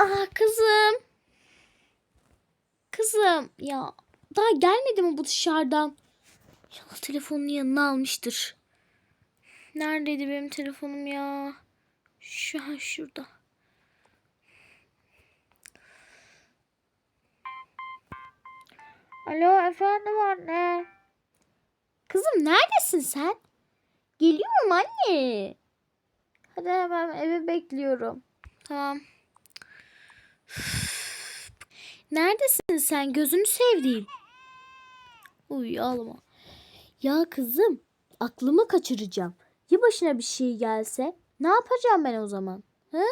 Ah kızım. Kızım ya daha gelmedi mi bu dışarıdan? Ya telefonunu yanına almıştır. Neredeydi benim telefonum ya? Şu an şurada. Alo efendim anne. Kızım neredesin sen? Geliyorum anne. Hadi hemen eve bekliyorum. Tamam. Neredesin sen? Gözünü sevdiğim. Uy ağlama. Ya kızım aklımı kaçıracağım. Ya başına bir şey gelse? Ne yapacağım ben o zaman? Hı?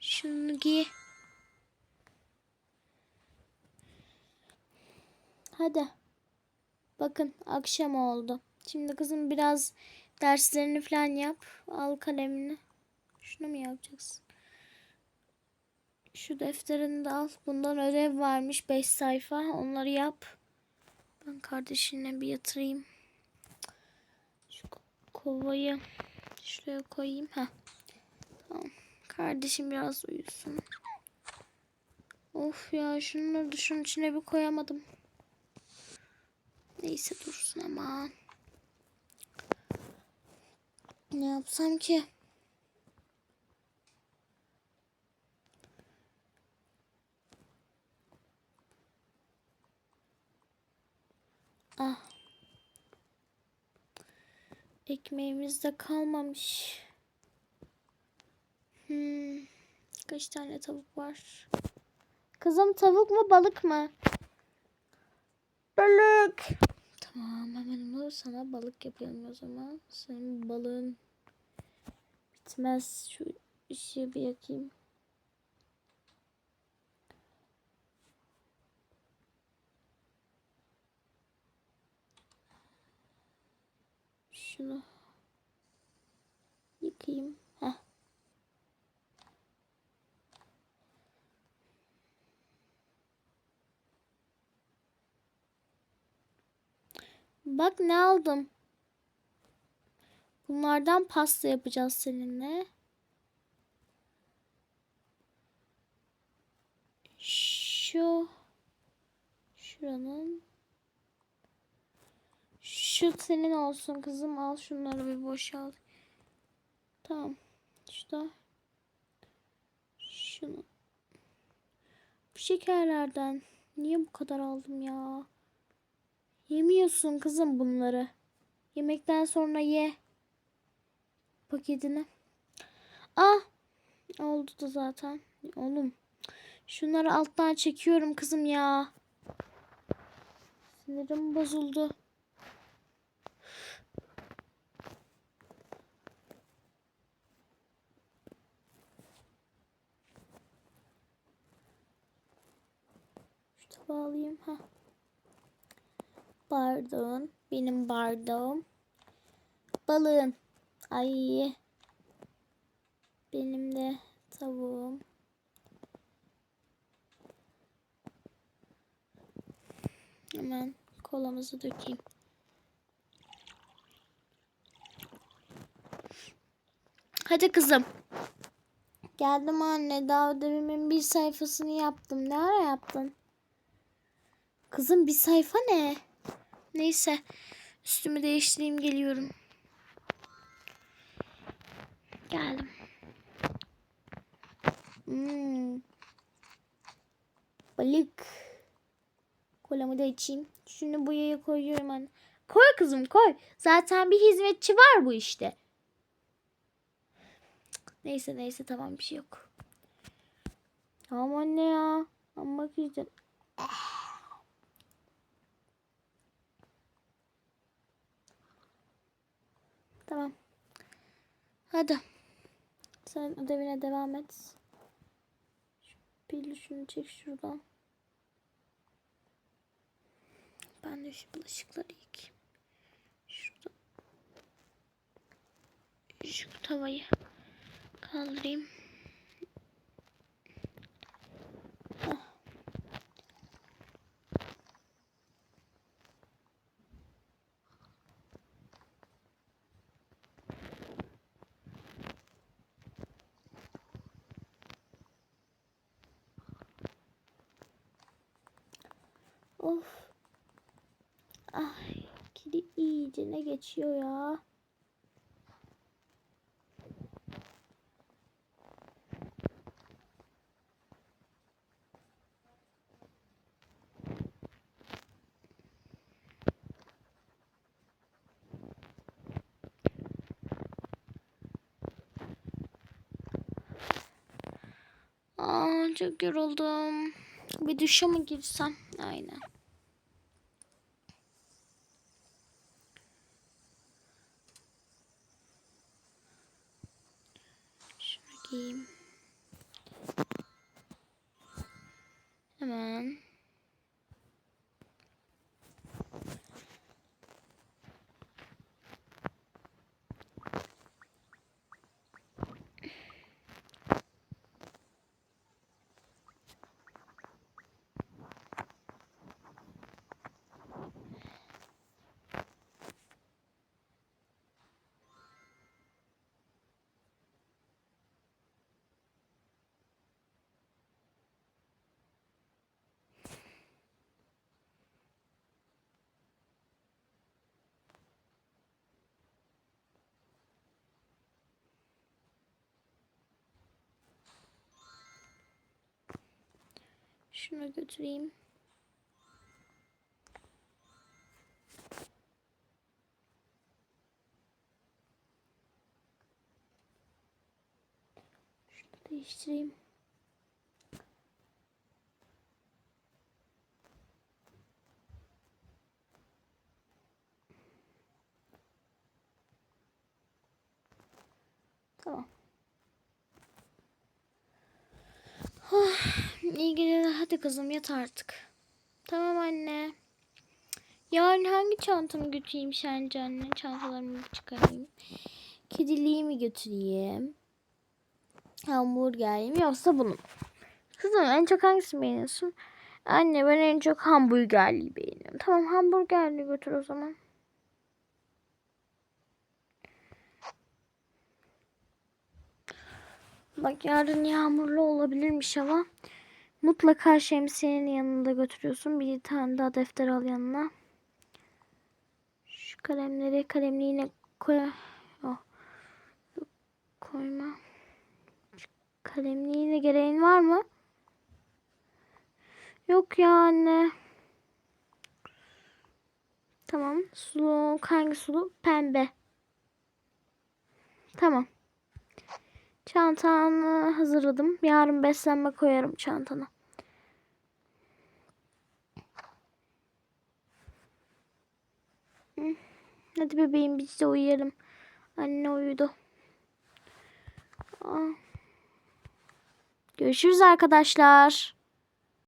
Şunu giy. Hadi. Bakın akşam oldu. Şimdi kızım biraz derslerini falan yap. Al kalemini. Şunu mu yapacaksın? Şu defterini de al. Bundan ödev varmış 5 sayfa. Onları yap. Ben kardeşine bir yatırayım. Şu kovayı şuraya koyayım. Heh. Tamam. Kardeşim biraz uyusun. Of ya şunları da şunun içine bir koyamadım. Neyse dursun ama. Ne yapsam ki? Ah. Ekmeğimiz de kalmamış. Hmm. Kaç tane tavuk var? Kızım tavuk mu balık mı? Balık. Tamam hemen onu sana balık yapalım o zaman. Senin balığın bitmez. Şu ışığı bir yakayım. Şunu yıkayayım. Heh. Bak ne aldım. Bunlardan pasta yapacağız seninle. Şu şuranın şu senin olsun kızım. Al şunları bir boşalt. Tamam. Şu da şunu. Bu şekerlerden niye bu kadar aldım ya? Yemiyorsun kızım bunları. Yemekten sonra ye. Paketini. Ah. Oldu da zaten. Oğlum. Şunları alttan çekiyorum kızım ya. Sinirim bozuldu. Şu tabağı alayım. Heh bardağın, benim bardağım. Balığın. Ay. Benim de tavuğum. Hemen kolamızı dökeyim. Hadi kızım. Geldim anne. Daha ödevimin bir sayfasını yaptım. Ne ara yaptın? Kızım bir sayfa ne? Neyse. Üstümü değiştireyim geliyorum. Geldim. Hmm. Balık. Kolamı da içeyim. Şunu boyaya koyuyorum anne. Koy kızım koy. Zaten bir hizmetçi var bu işte. Neyse neyse tamam bir şey yok. Tamam anne ya. Amma güzel. Tamam. Hadi. Sen ödevine devam et. Şu pili şunu çek şuradan. Ben de şu bulaşıkları yıkayayım. Şurada. Şu tavayı kaldırayım. Of. Ay kedi iyice ne geçiyor ya. Aa, çok yoruldum. Bir duşa mı girsem? Aynen. Şunu giyeyim. Şunu götüreyim. Şunu değiştireyim. Tamam. İyi geceler. Hadi kızım yat artık. Tamam anne. Yarın hangi çantamı götüreyim sence anne? Çantalarımı çıkarayım. Kediliği mi götüreyim? Hamburger mi yoksa bunu? Kızım en çok hangisini beğeniyorsun? Anne ben en çok hamburgerliyi beğeniyorum. Tamam hamburgerli götür o zaman. Bak yarın yağmurlu olabilirmiş hava. Mutlaka şemsiyenin yanında götürüyorsun. Bir tane daha defter al yanına. Şu kalemleri kalemliğine koy. Oh. Koyma. Şu kalemliğine gereğin var mı? Yok ya anne. Tamam. Sulu hangi sulu? Pembe. Tamam. Çantanı hazırladım. Yarın beslenme koyarım çantana. Hadi bebeğim biz de uyuyalım. Anne uyudu. Aa. Görüşürüz arkadaşlar.